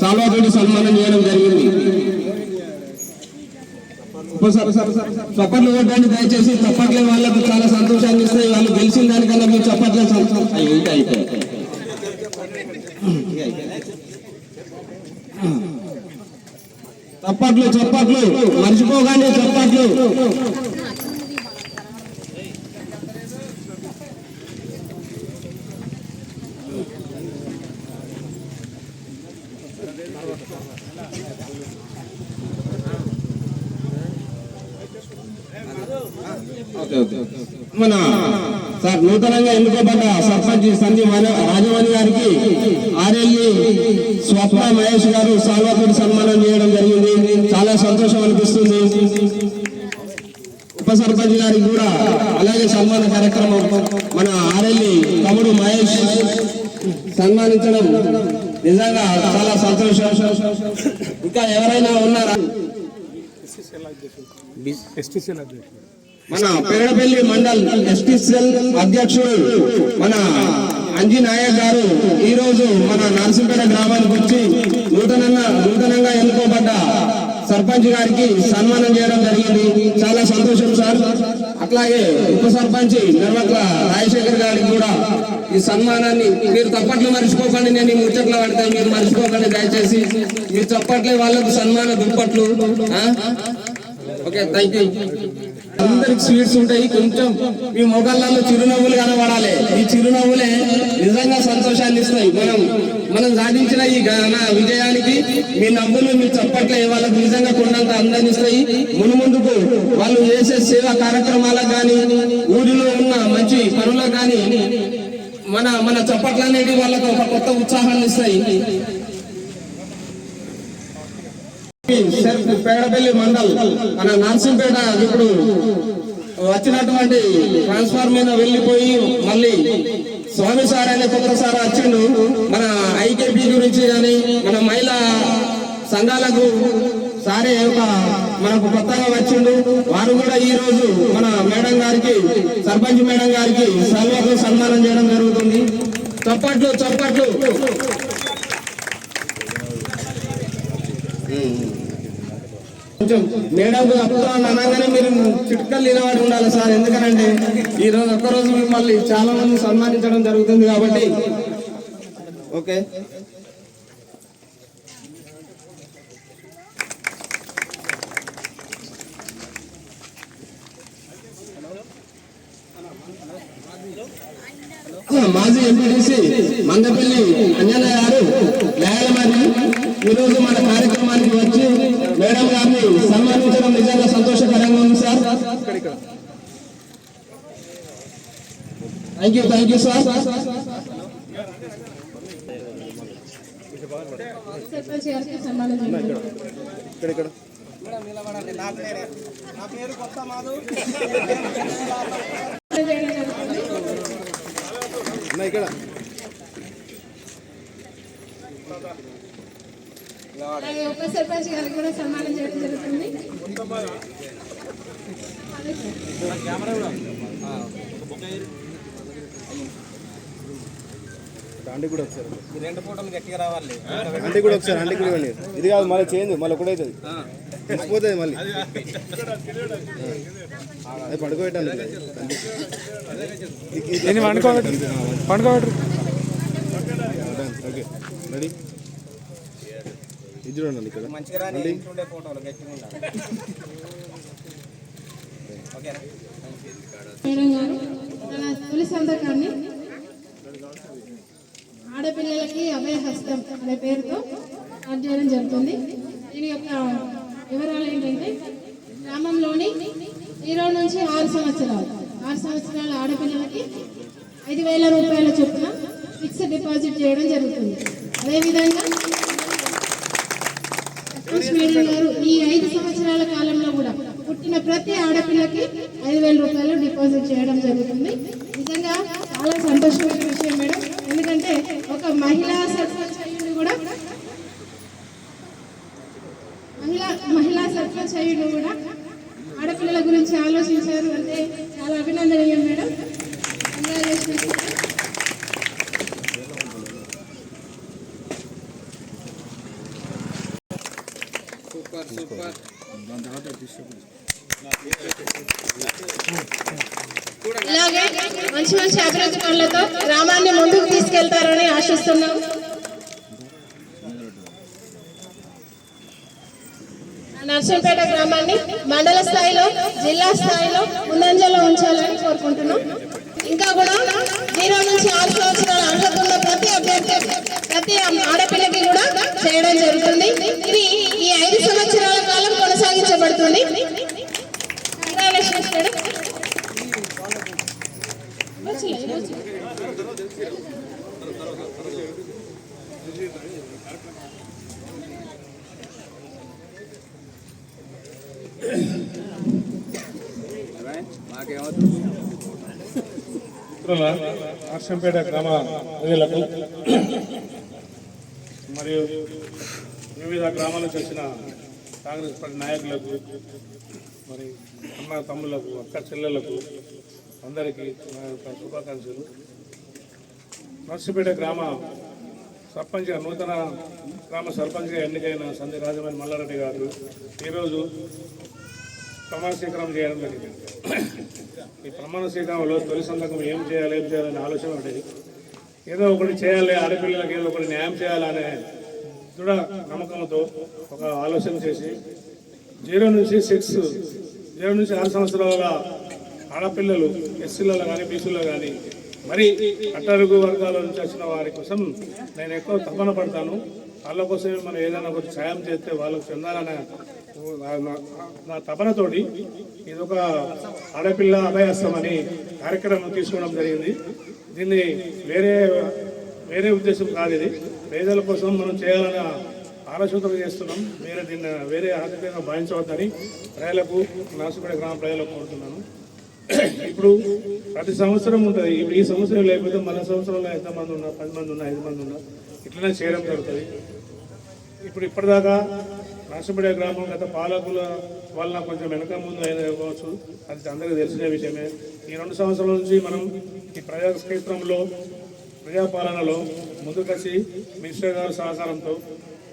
సాల్వాతోటి సన్మానం చేయడం జరిగింది. చప్పట్లు కొట్టండి దయచేసి చప్పట్లే వాళ్ళకు చాలా సంతోషాన్ని ఇస్తాయి. వాళ్ళు గెలిచిన దానికన్నా మీరు చప్పట్లే సంతోషం చప్పట్లు చప్పట్లు మర్చిపోగానే చప్పట్లు. మన సార్ నూతనంగా ఎన్నుకోబడ్డ సర్పంచ్ సంజీవ్ రాజమణి గారికి ఆర్ఎల్ఈ స్వప్న మహేష్ గారు సాల్వాతోటి సన్మానం చేయడం జరిగింది. చాలా సంతోషం అనిపిస్తుంది. ఉప సర్పంచ్ గారికి కూడా అలాగే సన్మాన కార్యక్రమం మన ఆర్ఎల్ఈ తమ్ముడు మహేష్ సన్మానించడం నిజంగా చాలా సంతోషం. ఇంకా ఎవరైనా ఉన్నారా? మన పేడపల్లి మండల్ ఎస్టీసీఎల్ అధ్యక్షుడు మన అంజీ నాయక్ గారు ఈ రోజు మన నరసింపేట గ్రామానికి వచ్చి నూతనంగా నూతనంగా ఎన్నుకోబడ్డ సర్పంచ్ గారికి సన్మానం చేయడం జరిగింది. చాలా సంతోషం సార్. అట్లాగే ఉప సర్పంచ్ నిర్వక్ల రాజశేఖర్ గారికి కూడా ఈ సన్మానాన్ని మీరు తప్పట్లు మర్చిపోకండి నేను ఈ ముచ్చట్లు పడతాను మీరు మర్చిపోకండి దయచేసి మీరు చప్పట్లే వాళ్ళకు సన్మాన దుప్పట్లు ఆ? ఓకే థ్యాంక్ యూ అందరికి స్వీట్స్ ఉంటాయి కొంచెం మీ మొగళ్ళలో చిరునవ్వులు కనబడాలి. ఈ చిరునవ్వులే నిజంగా సంతోషాన్ని ఇస్తాయి. మనం మనం సాధించిన ఈ ఘన మీ నవ్వులు మీ చప్పట్లే వాళ్ళకు నిజంగా కొండంత అందాన్ని ఇస్తాయి? మునుముందుకు వాళ్ళు చేసే సేవా కార్యక్రమాలకు కానీ ఊరిలో ఉన్న మంచి పనులకు కానీ మన మన చప్పట్లు అనేవి వాళ్ళకు ఒక కొత్త ఉత్సాహాన్ని ఇస్తాయి. పేడపల్లి మండల్ మన నర్సింపేట ఇప్పుడు వచ్చినటువంటి ట్రాన్స్ఫార్ మీద వెళ్ళిపోయి మళ్ళీ స్వామి సార్ అనే కొత్త సార్ వచ్చిండు. మన ఐకేపీ గురించి కానీ సంఘాలకు సారే ఒక మనకు కొత్తగా వచ్చిండు. వారు కూడా ఈ రోజు మన మేడం గారికి సర్పంచ్ మేడం గారికి సర్వకు సన్మానం చేయడం జరుగుతుంది. చప్పట్లు చప్పట్లు. కొంచెం మేడం అప్పుతాను అనగానే మీరు చిట్కలు నిలబడి ఉండాలి సార్. ఎందుకనంటే ఈ రోజు ఒక్క రోజు మిమ్మల్ని చాలా మంది సన్మానించడం జరుగుతుంది కాబట్టి. ఓకే. మాజీ ఎంపీడీసీ మందపల్లి అంజనయ్య గారు న్యాయవాది ఈరోజు మన కార్యక్రమానికి వచ్చి మేడం గారిని సన్మానించడం నిజంగా సంతోషకరంగా ఉంది sir thank you thank you sir sarpanch గారికి సన్మానం చేయండి. ఇక్కడ ఇక్కడ చేయడం జరుగుతుంది. అన్న ఇక్కడ. అలాగే ఉప సర్పంచ్ గారికి కూడా సన్మానం చేయడం జరుగుతుంది. అదే సార్. ఆంటీ కూడా వచ్చారు రెండు ఫోటోలు గట్టిగా రావాలి. ఆంటీ కూడా ఒకసారి ఆంటీ కూడా ఇవ్వండి. ఇది కాదు మళ్ళీ చేంజ్ మళ్ళీ ఒకటైతుంది తెలిసిపోతుంది మళ్ళీ. నేను పండుకోబెట్టు పండుకోబెట్టు ఓకే రెడీ? ఇది చూడండి ఇక్కడ. తొలి సంతకాన్ని ఆడపిల్లలకి అభయహస్తం అనే పేరుతో చేయడం జరుగుతుంది. దీని యొక్క వివరాలు ఏంటంటే గ్రామంలోని జీరో నుంచి ఆరు సంవత్సరాలు. ఆరు సంవత్సరాల ఆడపిల్లలకి ఐదు వేల రూపాయల చొప్పున ఫిక్స్డ్ డిపాజిట్ చేయడం జరుగుతుంది. అదేవిధంగా మేడం గారు ఈ ఐదు సంవత్సరాల కాలంలో కూడా పుట్టిన ప్రతి ఆడపిల్లకి ఐదు వేల రూపాయలు డిపాజిట్ చేయడం జరుగుతుంది. నిజంగా చాలా సంతోషమైన విషయం మేడం. ఎందుకంటే ఒక మహిళా సర్పంచ్ అయ్యుడు కూడా మహిళా మహిళా సర్పంచ్ అయ్యుడు కూడా ఆడపిల్లల గురించి ఆలోచించారు అంటే చాలా అభినందనీయం మేడం. ఇలాగే మంచి మంచి అభివృద్ధి పనులతో గ్రామాన్ని ముందుకు తీసుకెళ్తారని ఆశిస్తున్నాం. నర్సంపేట గ్రామాన్ని మండల స్థాయిలో జిల్లా స్థాయిలో ముందంజలో ఉంచాలని కోరుకుంటున్నాం. ఇంకా కూడా జీరో నుంచి ఆరు సంవత్సరాల అర్హత ప్రతి అభ్యర్థి ప్రతి ఆడపిల్లకి కూడా చేయడం జరుగుతుంది. ఇది ఈ ఐదు సంవత్సరాల కాలం కొనసాగించబడుతుంది. హర్షంపేట గ్రామ ప్రజలకు మరియు వివిధ గ్రామాల నుంచి వచ్చిన కాంగ్రెస్ పార్టీ నాయకులకు మరి అన్న తమ్ములకు అక్క చెల్లెలకు అందరికీ నా యొక్క శుభాకాంక్షలు. నర్సిపేట గ్రామ సర్పంచ్గా నూతన గ్రామ సర్పంచ్గా ఎన్నికైన సంధి రాజమణి మల్లారెడ్డి గారు ఈరోజు ప్రమాణ స్వీకారం చేయడం జరిగింది ఈ ప్రమాణ స్వీకారంలో తొలి సంతకం ఏం చేయాలి ఏం చేయాలనే ఆలోచన ఉండేది. ఏదో ఒకటి చేయాలి ఆడపిల్లలకి ఏదో ఒకటి న్యాయం చేయాలనే దృఢ నమ్మకంతో ఒక ఆలోచన చేసి జీరో నుంచి సిక్స్ జీరో నుంచి ఆరు సంవత్సరాల ఆడపిల్లలు ఎస్సీలలో కానీ బీసీలో కానీ మరి అట్టరుగు వర్గాల నుంచి వచ్చిన వారి కోసం నేను ఎక్కువ తపన పడతాను. వాళ్ళ కోసమే మనం ఏదైనా ఒకటి సాయం చేస్తే వాళ్ళకు చెందాలనే నా- తపనతోటి ఇది ఒక ఆడపిల్ల అభయాస్తం అని కార్యక్రమం తీసుకోవడం జరిగింది. దీన్ని వేరే వేరే ఉద్దేశం కాదు ఇది. పేదల కోసం మనం చేయాలన్న ఆలోచన చేస్తున్నాం. వేరే దీన్ని వేరే ఆర్థికంగా భావించవద్దని ప్రజలకు నాసుపేట గ్రామ ప్రజలకు కోరుతున్నాను. ఇప్పుడు ప్రతి సంవత్సరం ఉంటుంది. ఇప్పుడు ఈ సంవత్సరం లేకపోతే మన సంవత్సరంలో ఎంతమంది ఉన్నా పది మంది ఉన్నా ఐదు మంది ఉన్నా ఇట్లనే చేయడం జరుగుతుంది. ఇప్పుడు ఇప్పటిదాకా నర్సపేట గ్రామం గత పాలకుల వలన కొంచెం వెనక ముందు అయినా అది అందరికీ తెలిసిన విషయమే. ఈ రెండు సంవత్సరాల నుంచి మనం ఈ ప్రజాక్షేత్రంలో ప్రజాపాలనలో ముందుకొచ్చి మినిస్టర్ గారి సహకారంతో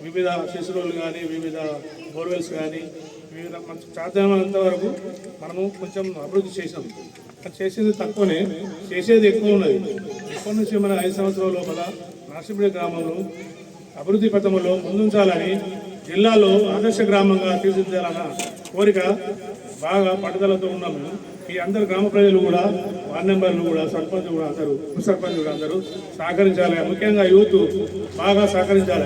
వివిధ శిశువులు కానీ వివిధ బోర్వెల్స్ కానీ వివిధ మనకు సాధ్యమైనంత వరకు మనము కొంచెం అభివృద్ధి చేసాం చేసేది తక్కువనే చేసేది ఎక్కువ ఉన్నది. ఇప్పటి నుంచి మన ఐదు సంవత్సరాల లోపల నర్సపేట గ్రామంలో అభివృద్ధి పథంలో ముందుంచాలని జిల్లాలో ఆదర్శ గ్రామంగా తీర్చిదిద్దాలన్న కోరిక బాగా పట్టుదలతో ఉన్నాము. ఈ అందరు గ్రామ ప్రజలు కూడా వార్డు మెంబర్లు కూడా సర్పంచ్ కూడా అందరూ ఉప సర్పంచ్ కూడా అందరూ సహకరించాలి. ముఖ్యంగా యూత్ బాగా సహకరించాలి.